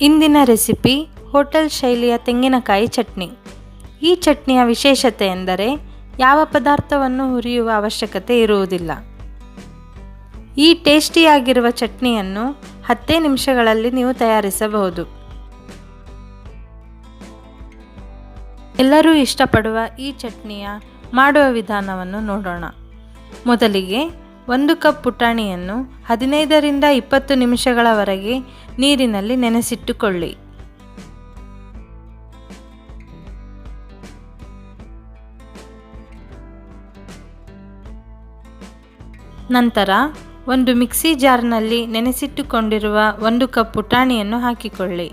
ಇಂದಿನ recipe hotel ಶೈಲಿಯ ತೆಂಗಿನಕಾಯಿ ಚಟ್ನಿ. ಈ ಚಟ್ನಿಯ ವಿಶೇಷತೆ ಎಂದರೆ ಯಾವ ಪದಾರ್ಥವನ್ನು ಹುರಿಯುವ ಅವಶ್ಯಕತೆ ಇರುವುದಿಲ್ಲ. ಈ ಟೇಸ್ಟಿಯಾಗಿರುವ ಚಟ್ನಿಯನ್ನು ಹತ್ತೇ ನಿಮಿಷಗಳಲ್ಲಿ ನೀವು ತಯಾರಿಸಬಹುದು. ಎಲ್ಲರೂ ಇಷ್ಟಪಡುವ ಈ ಚಟ್ನಿಯ ಮಾಡುವ ವಿಧಾನವನ್ನು ನೋಡೋಣ. ಮೊದಲಿಗೆ ಒಂದು ಕಪ್ ಪುಟಾಣಿಯನ್ನು ಹದಿನೈದರಿಂದ ಇಪ್ಪತ್ತು ನಿಮಿಷಗಳವರೆಗೆ ನೀರಿನಲ್ಲಿ ನೆನೆಸಿಟ್ಟುಕೊಳ್ಳಿ. ನಂತರ ಒಂದು ಮಿಕ್ಸಿ ಜಾರ್ನಲ್ಲಿ ನೆನೆಸಿಟ್ಟುಕೊಂಡಿರುವ ಒಂದು ಕಪ್ ಪುಟಾಣಿಯನ್ನು ಹಾಕಿಕೊಳ್ಳಿ.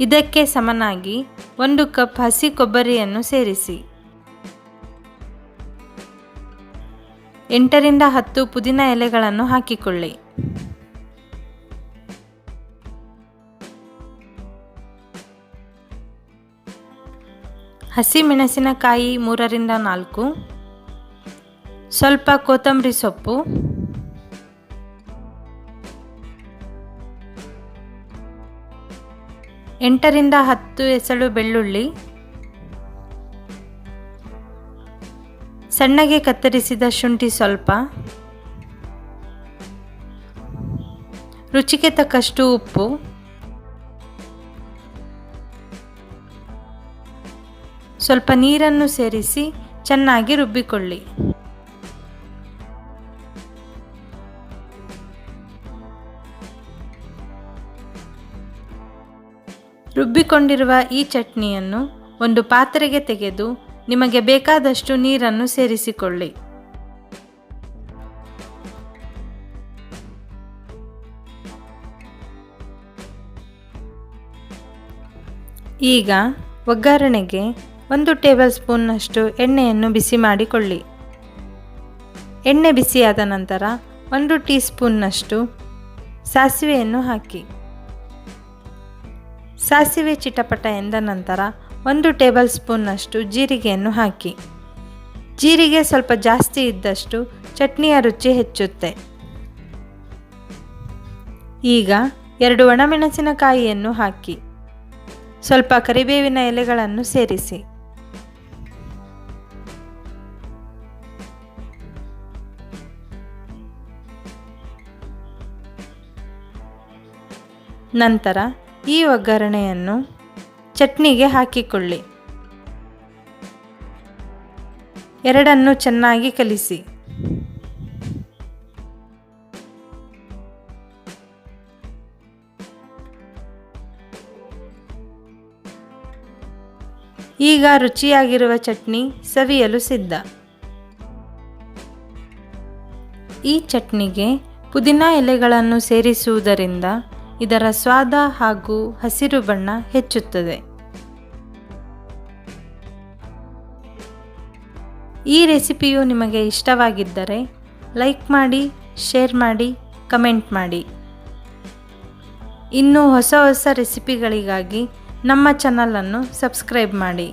ಇದಕ್ಕೆ ಸಮನಾಗಿ ಒಂದು ಕಪ್ ಹಸಿ ಕೊಬ್ಬರಿಯನ್ನು ಸೇರಿಸಿ. ಎಂಟರಿಂದ ಹತ್ತು ಪುದೀನ ಎಲೆಗಳನ್ನು ಹಾಕಿಕೊಳ್ಳಿ. ಹಸಿ ಮೆಣಸಿನಕಾಯಿ ಮೂರರಿಂದ ನಾಲ್ಕು. ಸ್ವಲ್ಪ ಕೊತ್ತಂಬರಿ ಸೊಪ್ಪು. ಎಂಟರಿಂದ ಹತ್ತು ಎಸಳು ಬೆಳ್ಳುಳ್ಳಿ. ಸಣ್ಣಗೆ ಕತ್ತರಿಸಿದ ಶುಂಠಿ ಸ್ವಲ್ಪ. ರುಚಿಗೆ ತಕ್ಕಷ್ಟು ಉಪ್ಪು. ಸ್ವಲ್ಪ ನೀರನ್ನು ಸೇರಿಸಿ ಚೆನ್ನಾಗಿ ರುಬ್ಬಿಕೊಳ್ಳಿ. ರುಬ್ಬಿಕೊಂಡಿರುವ ಈ ಚಟ್ನಿಯನ್ನು ಒಂದು ಪಾತ್ರೆಗೆ ತೆಗೆದು ನಿಮಗೆ ಬೇಕಾದಷ್ಟು ನೀರನ್ನು ಸೇರಿಸಿಕೊಳ್ಳಿ. ಈಗ ಒಗ್ಗರಣೆಗೆ ಒಂದು ಟೇಬಲ್ ಸ್ಪೂನ್ನಷ್ಟು ಎಣ್ಣೆಯನ್ನು ಬಿಸಿ ಮಾಡಿಕೊಳ್ಳಿ. ಎಣ್ಣೆ ಬಿಸಿಯಾದ ನಂತರ ಒಂದು ಟೀ ಸ್ಪೂನ್ನಷ್ಟು ಸಾಸಿವೆಯನ್ನು ಹಾಕಿ. ಸಾಸಿವೆ ಚಿಟಪಟ ಎಂದ ನಂತರ ಒಂದು ಟೇಬಲ್ ಸ್ಪೂನ್ನಷ್ಟು ಜೀರಿಗೆಯನ್ನು ಹಾಕಿ. ಜೀರಿಗೆ ಸ್ವಲ್ಪ ಜಾಸ್ತಿ ಇದ್ದಷ್ಟು ಚಟ್ನಿಯ ರುಚಿ ಹೆಚ್ಚುತ್ತೆ. ಈಗ ಎರಡು ಒಣಮೆಣಸಿನಕಾಯಿಯನ್ನು ಹಾಕಿ. ಸ್ವಲ್ಪ ಕರಿಬೇವಿನ ಎಲೆಗಳನ್ನು ಸೇರಿಸಿ. ನಂತರ ಈ ಒಗ್ಗರಣೆಯನ್ನು ಚಟ್ನಿಗೆ ಹಾಕಿಕೊಳ್ಳಿ. ಎರಡನ್ನು ಚೆನ್ನಾಗಿ ಕಲಿಸಿ. ಈಗ ರುಚಿಯಾಗಿರುವ ಚಟ್ನಿ ಸವಿಯಲು ಸಿದ್ಧ. ಈ ಚಟ್ನಿಗೆ ಪುದೀನ ಎಲೆಗಳನ್ನು ಸೇರಿಸುವುದರಿಂದ ಇದರ ಸ್ವಾದ ಹಾಗೂ ಹಸಿರು ಬಣ್ಣ ಹೆಚ್ಚುತ್ತದೆ. ಈ ರೆಸಿಪಿಯು ನಿಮಗೆ ಇಷ್ಟವಾಗಿದ್ದರೆ ಲೈಕ್ ಮಾಡಿ, ಶೇರ್ ಮಾಡಿ, ಕಮೆಂಟ್ ಮಾಡಿ. ಇನ್ನೂ ಹೊಸ ಹೊಸ ರೆಸಿಪಿಗಳಿಗಾಗಿ ನಮ್ಮ ಚಾನಲನ್ನು ಸಬ್ಸ್ಕ್ರೈಬ್ ಮಾಡಿ.